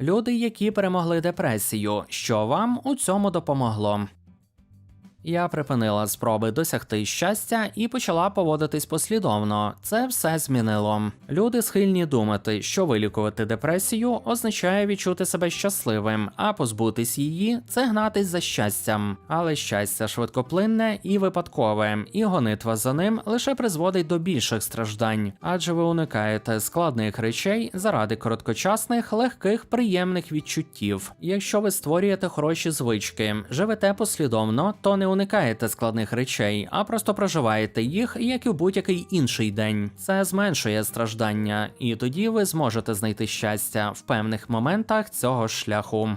Люди, які перемогли депресію, що вам у цьому допомогло? Я припинила спроби досягти щастя і почала поводитись послідовно. Це все змінило. Люди схильні думати, що вилікувати депресію означає відчути себе щасливим, а позбутись її це гнатись за щастям. Але щастя швидкоплинне і випадкове, і гонитва за ним лише призводить до більших страждань, адже ви уникаєте складних речей заради короткочасних, легких, приємних відчуттів. Якщо ви створюєте хороші звички, живете послідовно, то не уникаєте складних речей, а просто проживаєте їх, як і в будь-який інший день. Це зменшує страждання, і тоді ви зможете знайти щастя в певних моментах цього шляху.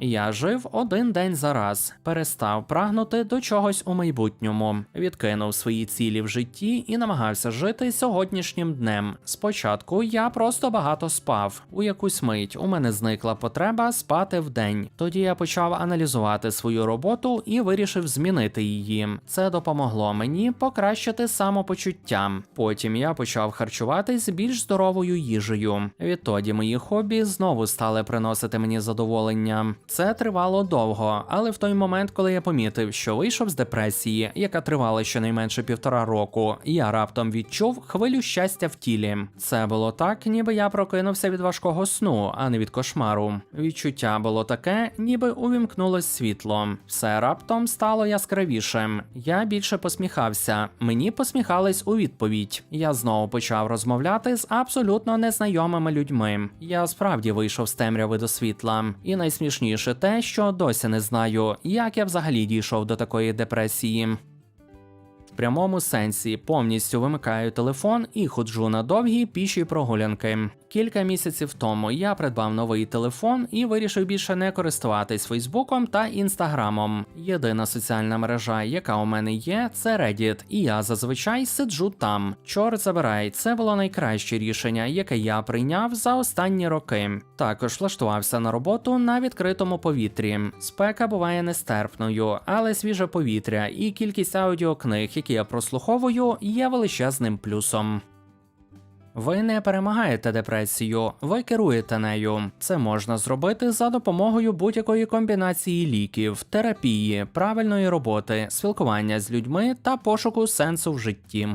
Я жив один день за раз, перестав прагнути до чогось у майбутньому, відкинув свої цілі в житті і намагався жити сьогоднішнім днем. Спочатку я просто багато спав. У якусь мить у мене зникла потреба спати вдень. Тоді я почав аналізувати свою роботу і вирішив змінити її. Це допомогло мені покращити самопочуття. Потім я почав харчуватись більш здоровою їжею. Відтоді мої хобі знову стали приносити мені задоволення. Це тривало довго, але в той момент, коли я помітив, що вийшов з депресії, яка тривала щонайменше півтора року, я раптом відчув хвилю щастя в тілі. Це було так, ніби я прокинувся від важкого сну, а не від кошмару. Відчуття було таке, ніби увімкнулось світло. Все раптом стало яскравішим. Я більше посміхався. Мені посміхались у відповідь. Я знову почав розмовляти з абсолютно незнайомими людьми. Я справді вийшов з темряви до світла, і найсмішніше те, що досі не знаю, як я взагалі дійшов до такої депресії. В прямому сенсі повністю вимикаю телефон і ходжу на довгі піші прогулянки. Кілька місяців тому я придбав новий телефон і вирішив більше не користуватись Фейсбуком та Інстаграмом. Єдина соціальна мережа, яка у мене є, це Reddit, і я зазвичай сиджу там. Чорт забирай, це було найкраще рішення, яке я прийняв за останні роки. Також влаштувався на роботу на відкритому повітрі. Спека буває нестерпною, але свіже повітря і кількість аудіокниг, які я прослуховую, є величезним плюсом. Ви не перемагаєте депресію, ви керуєте нею. Це можна зробити за допомогою будь-якої комбінації ліків, терапії, правильної роботи, спілкування з людьми та пошуку сенсу в житті.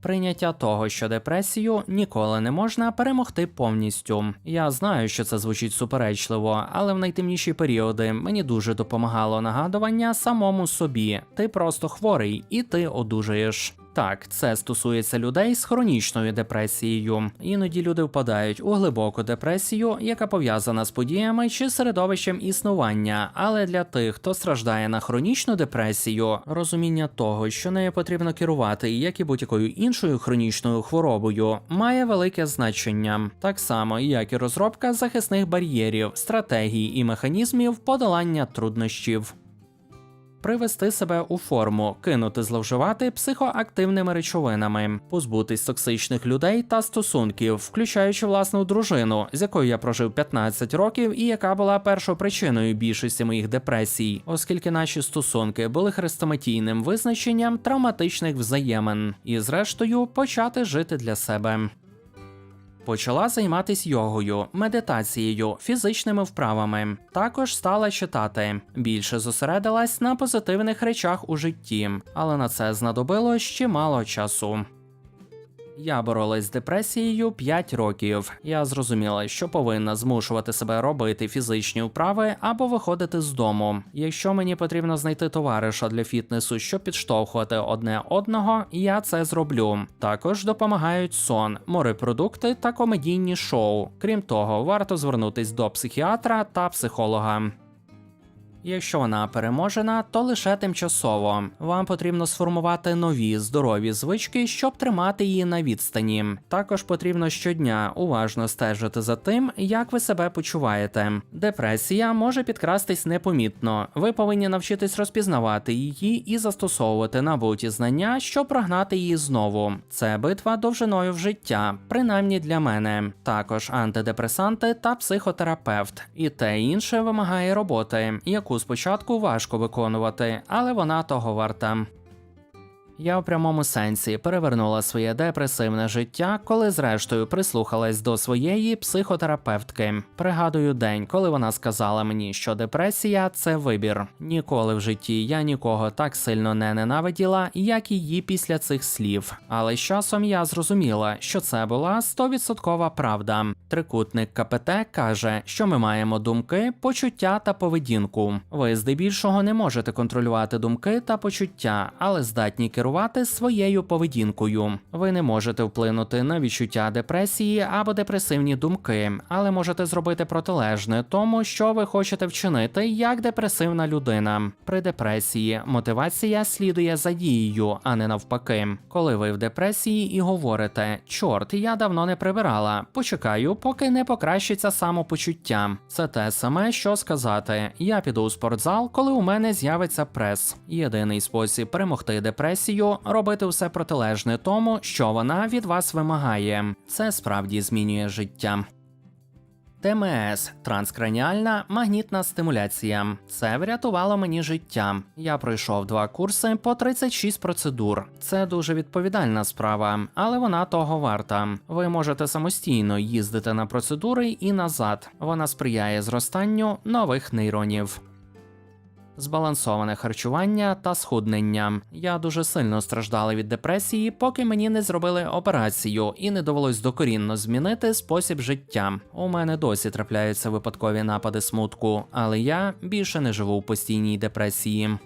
Прийняття того, що депресію ніколи не можна перемогти повністю. Я знаю, що це звучить суперечливо, але в найтемніші періоди мені дуже допомагало нагадування самому собі: ти просто хворий і ти одужаєш. Так, це стосується людей з хронічною депресією. Іноді люди впадають у глибоку депресію, яка пов'язана з подіями чи середовищем існування. Але для тих, хто страждає на хронічну депресію, розуміння того, що нею потрібно керувати, як і будь-якою іншою хронічною хворобою, має велике значення, так само як і розробка захисних бар'єрів, стратегій і механізмів подолання труднощів привести себе у форму, кинути зловживати психоактивними речовинами, позбутись токсичних людей та стосунків, включаючи власну дружину, з якою я прожив 15 років, і яка була першопричиною більшості моїх депресій, оскільки наші стосунки були хрестоматійним визначенням травматичних взаємин, і зрештою почати жити для себе. Почала займатися йогою, медитацією, фізичними вправами. Також стала читати. Більше зосередилась на позитивних речах у житті, але на це знадобилось ще мало часу. Я боролась з депресією 5 років. Я зрозуміла, що повинна змушувати себе робити фізичні вправи або виходити з дому. Якщо мені потрібно знайти товариша для фітнесу, щоб підштовхувати одне одного, я це зроблю. Також допомагають сон, морепродукти та комедійні шоу. Крім того, варто звернутись до психіатра та психолога. Якщо вона переможена, то лише тимчасово. Вам потрібно сформувати нові здорові звички, щоб тримати її на відстані. Також потрібно щодня уважно стежити за тим, як ви себе почуваєте. Депресія може підкрастись непомітно. Ви повинні навчитись розпізнавати її і застосовувати набуті знання, щоб прогнати її знову. Це битва довжиною в життя, принаймні для мене. Також антидепресанти та психотерапевт. І те інше вимагає роботи, яку яку спочатку важко виконувати, але вона того варта. Я в прямому сенсі перевернула своє депресивне життя, коли зрештою прислухалась до своєї психотерапевтки. Пригадую день, коли вона сказала мені, що депресія це вибір. Ніколи в житті я нікого так сильно не ненавиділа, як її після цих слів. Але з часом я зрозуміла, що це була стовідсоткова правда. Трикутник КПТ каже, що ми маємо думки, почуття та поведінку. Ви здебільшого не можете контролювати думки та почуття, але здатні керувати своєю поведінкою. Ви не можете вплинути на відчуття депресії або депресивні думки, але можете зробити протилежне тому, що ви хочете вчинити як депресивна людина. При депресії мотивація слідує за дією, а не навпаки. Коли ви в депресії і говорите: чорт, я давно не прибирала, почекаю, поки не покращиться самопочуття. Це те саме, що сказати: я піду у спортзал, коли у мене з'явиться прес. Єдиний спосіб перемогти депресію робити все протилежне тому, що вона від вас вимагає. Це справді змінює життя. ТМС транскраніальна магнітна стимуляція. Це врятувало мені життя. Я пройшов два курси по 36 процедур. Це дуже відповідальна справа, але вона того варта. Ви можете самостійно їздити на процедури і назад. Вона сприяє зростанню нових нейронів. Збалансоване харчування та схуднення. Я дуже сильно страждала від депресії, поки мені не зробили операцію і не довелось докорінно змінити спосіб життя. У мене досі трапляються випадкові напади смутку, але я більше не живу в постійній депресії.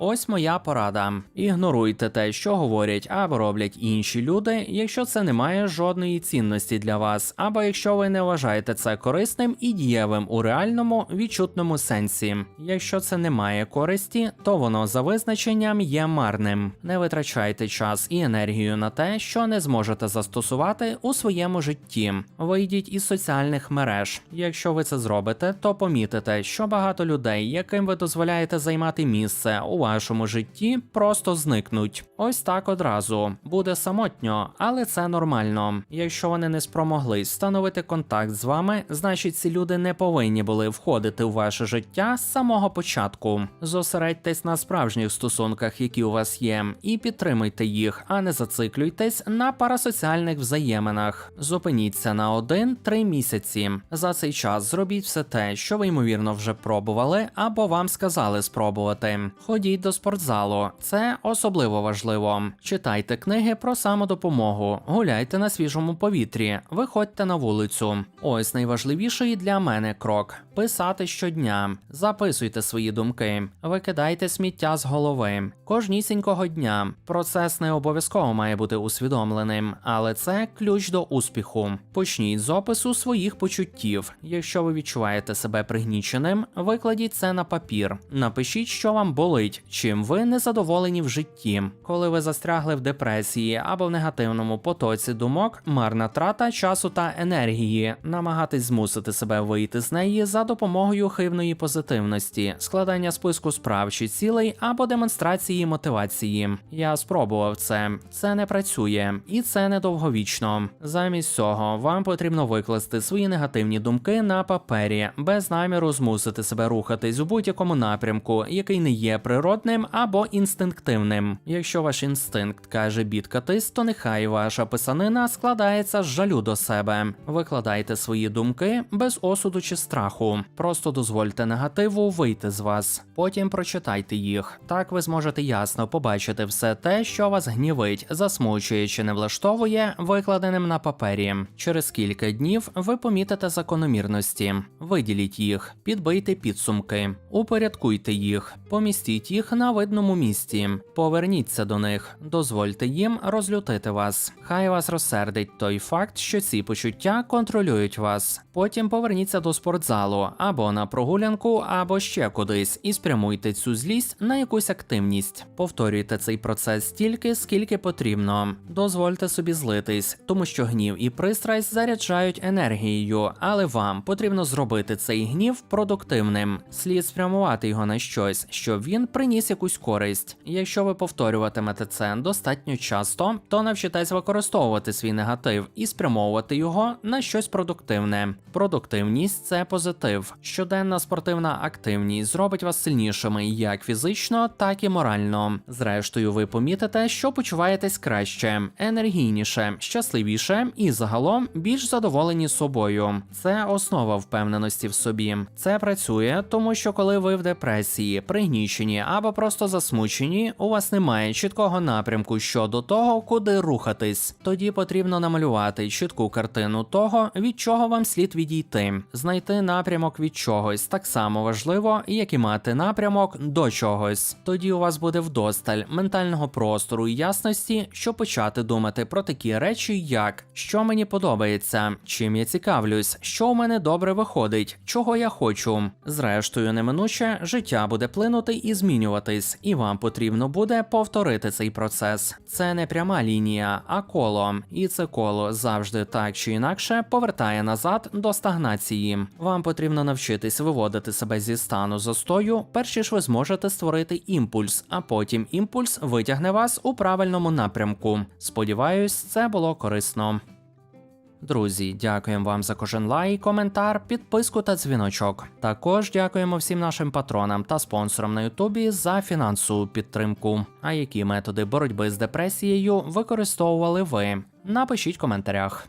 Ось моя порада: ігноруйте те, що говорять або роблять інші люди, якщо це не має жодної цінності для вас, або якщо ви не вважаєте це корисним і дієвим у реальному відчутному сенсі. Якщо це не має користі, то воно за визначенням є марним. Не витрачайте час і енергію на те, що не зможете застосувати у своєму житті. Вийдіть із соціальних мереж. Якщо ви це зробите, то помітите, що багато людей, яким ви дозволяєте займати місце у вашому житті, просто зникнуть. Ось так одразу буде самотньо, але це нормально. Якщо вони не спромоглись встановити контакт з вами, значить ці люди не повинні були входити у ваше життя з самого початку. Зосередьтесь на справжніх стосунках, які у вас є, і підтримуйте їх, а не зациклюйтесь на парасоціальних взаєминах. Зупиніться на один-три місяці. За цей час зробіть все те, що ви ймовірно вже пробували, або вам сказали спробувати. Ходіть до спортзалу, це особливо важливо. Читайте книги про самодопомогу, гуляйте на свіжому повітрі, виходьте на вулицю. Ось найважливіший для мене крок писати щодня. Записуйте свої думки, викидайте сміття з голови кожнісінького дня. Процес не обов'язково має бути усвідомленим, але це ключ до успіху. Почніть з опису своїх почуттів. Якщо ви відчуваєте себе пригніченим, викладіть це на папір. Напишіть, що вам болить, чим ви незадоволені в житті. Коли ви застрягли в депресії або в негативному потоці думок, марна трата часу та енергії, намагатись змусити себе вийти з неї за допомогою хивної позитивності, складання списку справ чи цілей або демонстрації мотивації. Я спробував це. Це не працює, і це недовговічно. Замість цього вам потрібно викласти свої негативні думки на папері, без наміру змусити себе рухатись у будь-якому напрямку, який не є природним або інстинктивним. Якщо ваш інстинкт каже бідкатись, то нехай ваша писанина складається з жалю до себе. Викладайте свої думки без осуду чи страху. Просто дозвольте негативу вийти з вас. Потім прочитайте їх. Так ви зможете ясно побачити все те, що вас гнівить, засмучує чи не влаштовує, викладеним на папері. Через кілька днів ви помітите закономірності. Виділіть їх, підбийте підсумки, упорядкуйте їх, помістіть їх на видному місці, поверніться до них, дозвольте їм розлютити вас. Хай вас розсердить той факт, що ці почуття контролюють вас. Потім поверніться до спортзалу або на прогулянку, або ще кудись, і спрямуйте цю злість на якусь активність. Повторюйте цей процес стільки, скільки потрібно. Дозвольте собі злитись, тому що гнів і пристрасть заряджають енергією, але вам потрібно зробити цей гнів продуктивним. Слід спрямувати його на щось, щоб він приніс якусь користь. Якщо ви повторюватимете це достатньо часто, то навчитесь використовувати свій негатив і спрямовувати його на щось продуктивне. Продуктивність це позитив. Щоденна спортивна активність зробить вас сильнішими як фізично, так і морально. Нормально. Зрештою, ви помітите, що почуваєтесь краще, енергійніше, щасливіше і загалом більш задоволені собою. Це основа впевненості в собі. Це працює, тому що коли ви в депресії, пригнічені або просто засмучені, у вас немає чіткого напрямку щодо того, куди рухатись. Тоді потрібно намалювати чітку картину того, від чого вам слід відійти, знайти напрямок від чогось так само важливо, як і мати напрямок до чогось. Тоді у вас буде вдосталь ментального простору і ясності, щоб почати думати про такі речі, як що мені подобається, чим я цікавлюсь, що у мене добре виходить, чого я хочу. Зрештою, неминуче життя буде плинути і змінюватись, і вам потрібно буде повторити цей процес. Це не пряма лінія, а коло, і це коло завжди так чи інакше повертає назад до стагнації. Вам потрібно навчитись виводити себе зі стану застою, перш ніж ви зможете створити імпульс, а потім імпульс витягне вас у правильному напрямку. Сподіваюсь, це було корисно. Друзі, дякуємо вам за кожен лайк, коментар, підписку та дзвіночок. Також дякуємо всім нашим патронам та спонсорам на Ютубі за фінансову підтримку. А які методи боротьби з депресією використовували ви? Напишіть в коментарях.